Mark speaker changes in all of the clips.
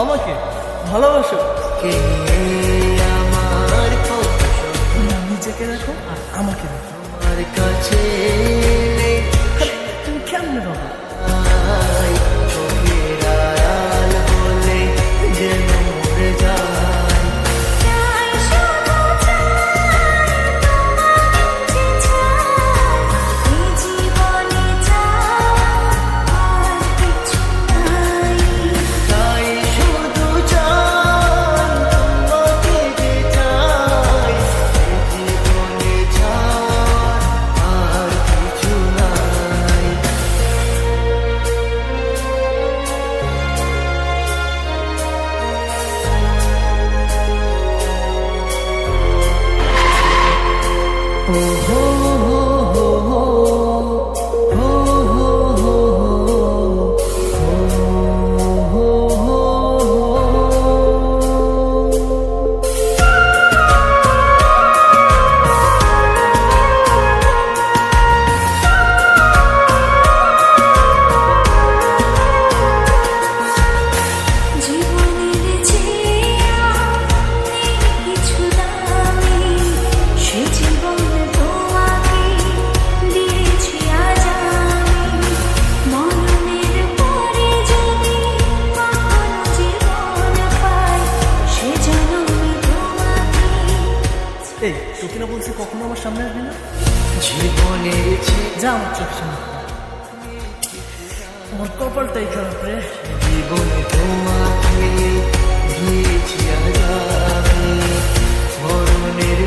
Speaker 1: আমাকে ভালোবাসো। নিজেকে রাখো আর আমাকে রাখো।
Speaker 2: আমার কাছে
Speaker 1: তুমি কেমন
Speaker 3: রাখো
Speaker 1: Oh. তোকে না বলছি কখনো আমার সামনে আসবি না?
Speaker 2: জীবনে
Speaker 1: যা আমার চোখ সামনে। আমার কপালটাই খারাপ রে।
Speaker 2: জীবনে তোমাকে দিয়েছি আজ মরণের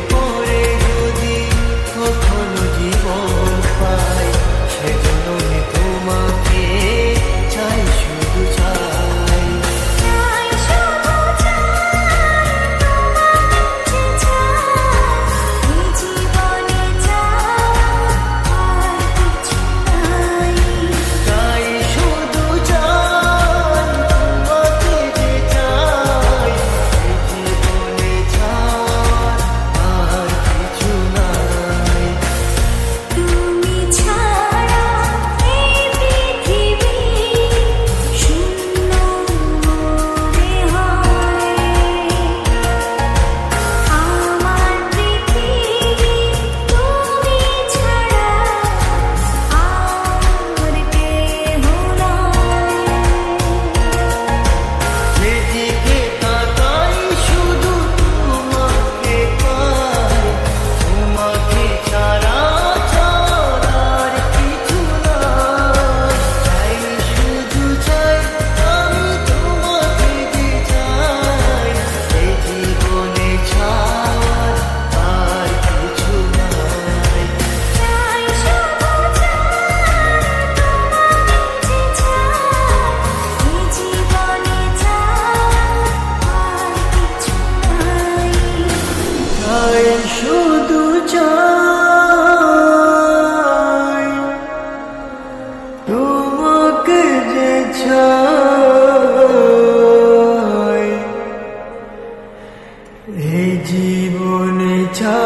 Speaker 2: এ জীবনে চা